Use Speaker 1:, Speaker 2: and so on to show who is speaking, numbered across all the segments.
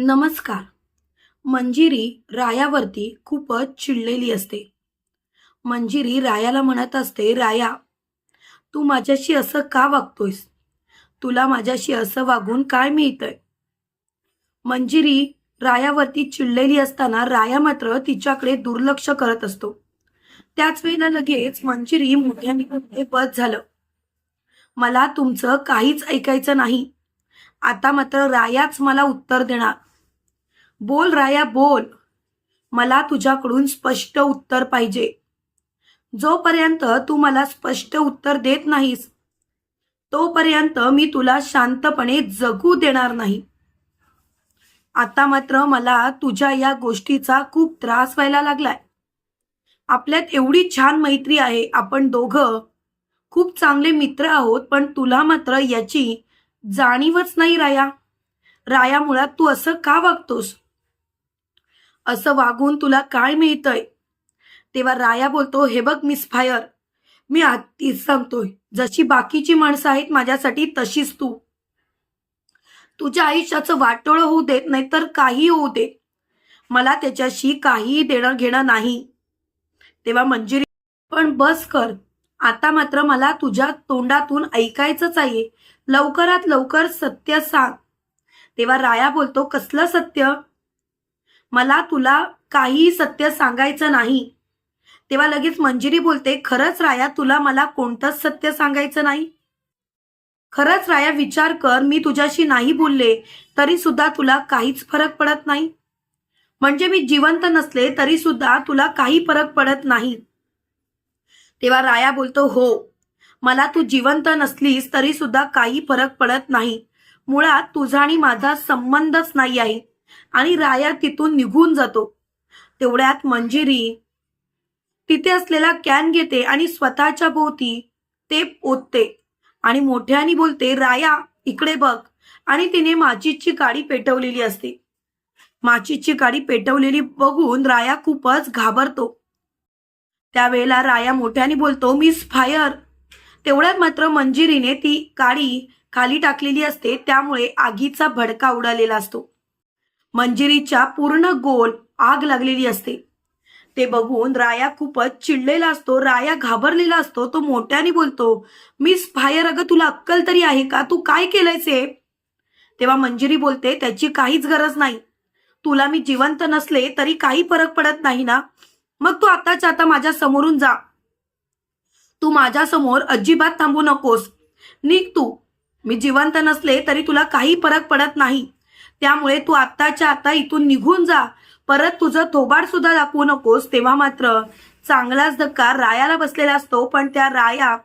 Speaker 1: नमस्कार. मंजिरी रायावरती खूपच चिडलेली असते. मंजिरी रायाला म्हणत असते राया तू माझ्याशी असं का वागतोयस? तुला माझ्याशी असं वागून काय मिळतंय? मंजिरी रायावरती चिडलेली असताना राया मात्र तिच्याकडे दुर्लक्ष करत असतो. त्याच वेळेला लगेच मंजिरी मोठ्याने बस झालं. मला तुमचं काहीच ऐकायचं नाही. आता मात्र रायाच मला उत्तर देणार. बोल राया बोल. मला तुझ्याकडून स्पष्ट उत्तर पाहिजे. जोपर्यंत तू मला स्पष्ट उत्तर देत नाहीस तोपर्यंत मी तुला शांतपणे जगू देणार नाही. आता मात्र मला तुझ्या या गोष्टीचा खूप त्रास व्हायला लागलाय. आपल्यात एवढी छान मैत्री आहे आपण दोघं खूप चांगले मित्र आहोत पण तुला मात्र याची जाणीवच नाही राया. राया मुळात तू असं का वागतोस? असं वागून तुला काय मिळतंय? तेव्हा राया बोलतो हे बघ मिस फायर मी आधीच सांगतोय जशी बाकीची माणसं आहेत माझ्यासाठी तशीच तू. तुझ्या आयुष्याचं वाटोळं होऊ देत नाही तर काही होऊ दे. मला त्याच्याशी काहीही देणं घेणं नाही. तेव्हा मंजिरी पण बस कर आता मात्र मला तुझ्या तोंडातून ऐकायचंच आहे. लवकरात लवकर सत्य सांग. तेव्हा राया बोलतो कसलं सत्य? मला तुला काही सत्य सांगायचं नाही. तेव्हा लगेच मंजिरी बोलते खरंच राया तुला मला कोणतंच सत्य सांगायचं नाही? खरंच राया विचार कर मी तुझ्याशी नाही बोलले तरी सुद्धा तुला काहीच फरक पडत नाही. म्हणजे मी जिवंत नसले तरी सुद्धा तुला काही फरक पडत नाही. तेव्हा राया बोलतो हो मला तू जिवंत नसलीस तरी सुद्धा काही फरक पडत नाही. मुळात तुझा आणि माझा संबंधच नाही आहे. आणि राया तिथून निघून जातो. तेवढ्यात मंजिरी तिथे असलेला कॅन घेते आणि स्वतःच्या भोवती ते ओतते. आणि मोठ्याने बोलते राया इकडे बघ. आणि तिने माचीची गाडी पेटवलेली असते. माचीची गाडी पेटवलेली बघून राया खूपच घाबरतो. त्यावेळेला राया मोठ्याने बोलतो मिस फायर. तेवढ्यात मात्र मंजिरीने ती गाडी खाली टाकलेली असते त्यामुळे आगीचा भडका उडालेला असतो. मंजिरीच्या पूर्ण गोल आग लागलेली असते. ते बघून राया खूपच चिडलेला असतो. राया घाबरलेला असतो. तो मोठ्याने बोलतो मिस फायर अगं तुला अक्कल तरी आहे का? तू काय केलंयस हे? तेव्हा मंजिरी बोलते त्याची काहीच गरज नाही. तुला मी जिवंत नसले तरी काही फरक पडत नाही ना? मग तू आताच्या आता माझ्या समोरून जा. तू माझ्यासमोर अजिबात थांबू नकोस. निघ तू. मी जिवंत नसले तरी तुला काही फरक पडत नाही. त्यामुळे तू आत्ताच्या आता इथून निघून जा. परत तुझं थोबाड सुद्धा दाखवू नकोस. तेव्हा मात्र चांगलाच धक्का रायाला बसलेला असतो पण त्या राया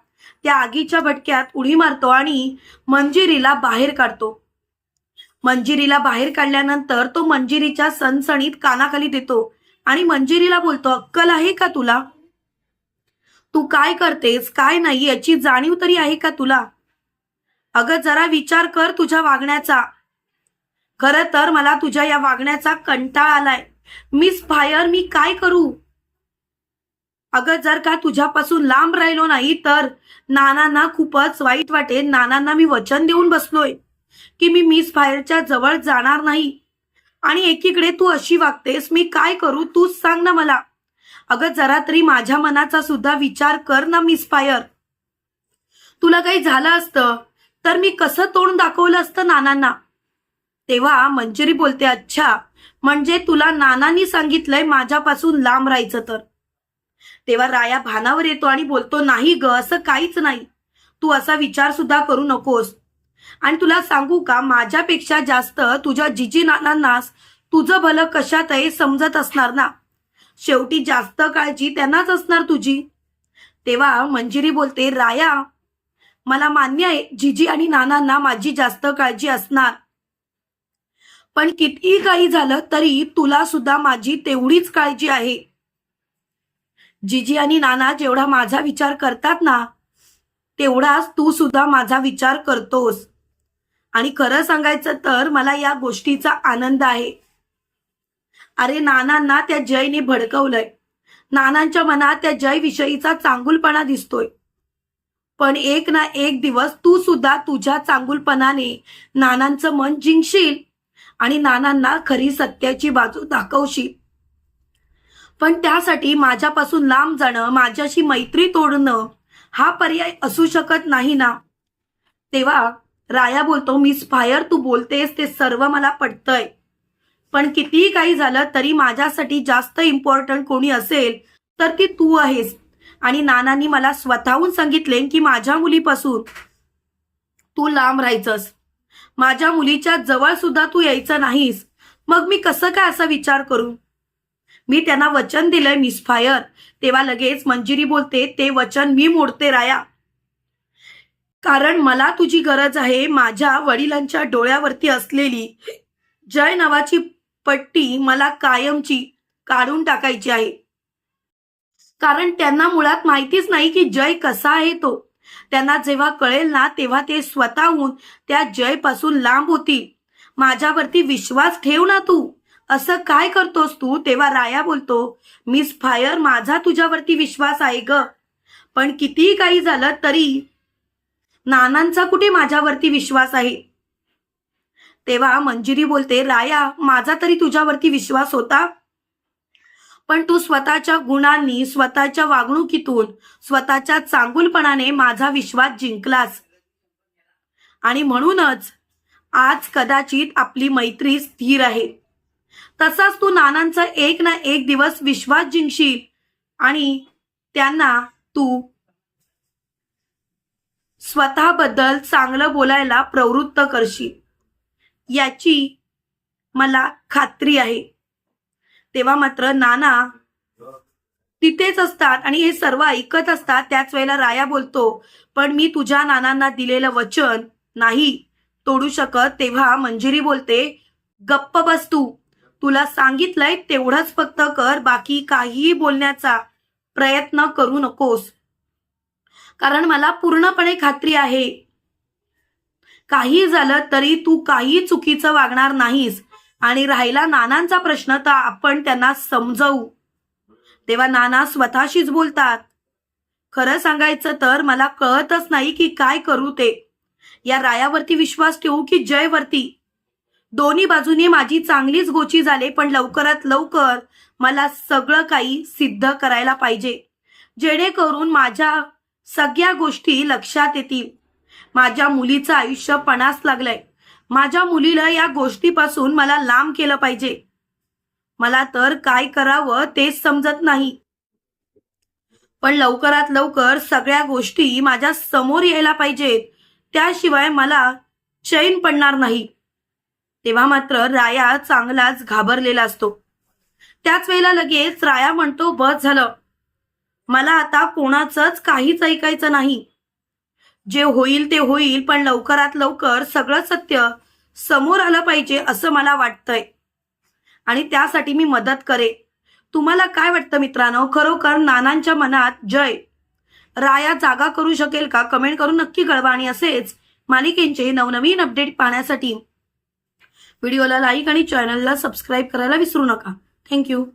Speaker 1: त्या आगीच्या भटक्यात उडी मारतो आणि मंजिरीला बाहेर काढतो. मंजिरीला बाहेर काढल्यानंतर तो मंजिरीच्या सणसणीत कानाखाली देतो आणि मंजिरीला बोलतो अक्कल आहे का तुला? तू काय करतेस? काय नाही? याची जाणीव तरी आहे का तुला? अगं जरा विचार कर तुझ्या वागण्याचा. खरं तर मला तुझ्या या वागण्याचा कंटाळा आलाय. मिस फायर मी काय करू? अगं जर का तुझ्यापासून लांब राहिलो नाही तर नानांना खूपच वाईट वाटेल नानांना मी वचन देऊन बसलोय की मी मिस फायरच्या जवळ जाणार नाही. आणि एकीकडे तू अशी वागतेस मी काय करू? तूच सांग ना मला. अगं जरा तरी माझ्या मनाचा सुद्धा विचार कर ना मिस फायर तुला काही झालं असतं तर मी कसं तोंड दाखवलं असतं नानांना? तेव्हा मंजिरी बोलते अच्छा म्हणजे तुला नानांनी सांगितलंय माझ्यापासून लांब राहायचं तर? तेव्हा राया भानावर येतो आणि बोलतो नाही ग असं काहीच नाही. तू असा विचार सुद्धा करू नकोस. आणि तुला सांगू का माझ्यापेक्षा जास्त तुझ्या जिजी नानांनाच तुझं भलं कशात आहे समजत असणार ना? शेवटी जास्त काळजी त्यांनाच असणार तुझी. तेव्हा मंजिरी बोलते राया मला मान्य आहे जिजी आणि नानांना माझी जास्त काळजी असणार. पण कितीही काही झालं तरी तुला सुद्धा माझी तेवढीच काळजी आहे. जिजी आणि नाना जेवढा माझा विचार करतात ना तेवढाच तू सुद्धा माझा विचार करतोस. आणि खरं सांगायचं तर मला या गोष्टीचा आनंद आहे. अरे नानांना त्या जयने भडकवलंय. नानांच्या मनात त्या जय विषयीचा चांगुलपणा दिसतोय. पण एक ना एक दिवस तू सुद्धा तुझ्या चांगुलपणाने नानांचं मन जिंकशील आणि नानांना खरी सत्याची बाजू दाखवशील पण त्यासाठी माझ्यापासून लांब जाणं माझ्याशी मैत्री तोडणं हा पर्याय असू शकत नाही ना? तेव्हा राया बोलतो मिस फायर तू बोलतेस ते सर्व मला पटतंय. पण कितीही काही झालं तरी माझ्यासाठी जास्त इम्पॉर्टंट कोणी असेल तर ती तू आहेस. आणि नानांनी मला स्वतःहून सांगितले की माझ्या मुलीपासून तू लांब राहायचंस. माझ्या मुलीच्या जवळ सुद्धा तू यायचं नाहीस. मग मी कसं काय असा विचार करू? मी त्यांना वचन दिलंय मिस फायर तेव्हा लगेच मंजिरी बोलते ते वचन मी मोडते राया. कारण मला तुझी गरज आहे माझ्या वडिलांच्या डोळ्यावरती असलेली जय नावाची पट्टी मला कायमची काढून टाकायची आहे. कारण त्यांना मुळात माहितीच नाही की जय कसा आहे तो. त्यांना जेव्हा कळेल ना तेव्हा ते स्वतःहून त्या जयपासून लांब होतील माझ्यावरती विश्वास ठेव ना तू. असं काय करतोस तू? तेव्हा राया बोलतो मिस फायर माझा तुझ्यावरती विश्वास आहे ग. पण कितीही काही झालं तरी नानांचा कुठे माझ्यावरती विश्वास आहे? तेव्हा मंजिरी बोलते राया माझा तरी तुझ्यावरती विश्वास होता. पण तू स्वतःच्या गुणांनी स्वतःच्या वागणुकीतून स्वतःच्या चांगुलपणाने माझा विश्वास जिंकलास. आणि म्हणूनच आज कदाचित आपली मैत्री स्थिर आहे. तसाच तू नानांचा एक ना एक दिवस विश्वास जिंकशील आणि त्यांना तू स्वतःबद्दल चांगलं बोलायला प्रवृत्त करशील. याची मला खात्री आहे. तेव्हा मात्र नाना तिथेच असतात आणि हे सर्व ऐकत असतात. त्याच वेळेला राया बोलतो पण मी तुझ्या नानांना दिलेलं वचन नाही तोडू शकत. तेव्हा मंजिरी बोलते गप्प बस तू. तुला सांगितलंय तेवढंच फक्त कर बाकी काहीही बोलण्याचा प्रयत्न करू नकोस. कारण मला पूर्णपणे खात्री आहे. काही झालं तरी तू काही चुकीचं वागणार नाहीस. आणि राहिला नानांचा प्रश्न तर आपण त्यांना समजवू. तेव्हा नाना स्वतःशीच बोलतात खरं सांगायचं तर मला कळतच नाही की काय करू ते. या रायावरती विश्वास ठेवू की जयवरती दोन्ही बाजूनी माझी चांगलीच गोची झाले पण लवकरात लवकर मला सगळं काही सिद्ध करायला पाहिजे. जेणेकरून माझ्या सगळ्या गोष्टी लक्षात येतील. माझ्या मुलीचं आयुष्य पणास लागलंय. माझ्या मुलीला या गोष्टीपासून मला लांब केलं पाहिजे. मला तर काय करावं तेच समजत नाही. पण लवकरात लवकर सगळ्या गोष्टी माझ्यासमोर यायला पाहिजेत. त्याशिवाय मला चैन पडणार नाही. तेव्हा मात्र राया चांगलाच घाबरलेला असतो. त्याच वेळेला लगेच राया म्हणतो बस झालं. मला आता कोणाचंच काहीच ऐकायचं नाही. जे होईल ते होईल पण लवकरात लवकर सगळं सत्य समोर आलं पाहिजे असं मला वाटतंय. आणि त्यासाठी मी मदत करे तुम्हाला काय वाटतं मित्रांनो? खरोखर नानांच्या मनात जय. राया जागा करू शकेल का? कमेंट करून नक्की कळवा आणि असेच मालिकेंचे नवनवीन अपडेट पाहण्यासाठी. व्हिडिओला लाईक आणि चॅनलला सबस्क्राईब करायला विसरू नका. थँक्यू.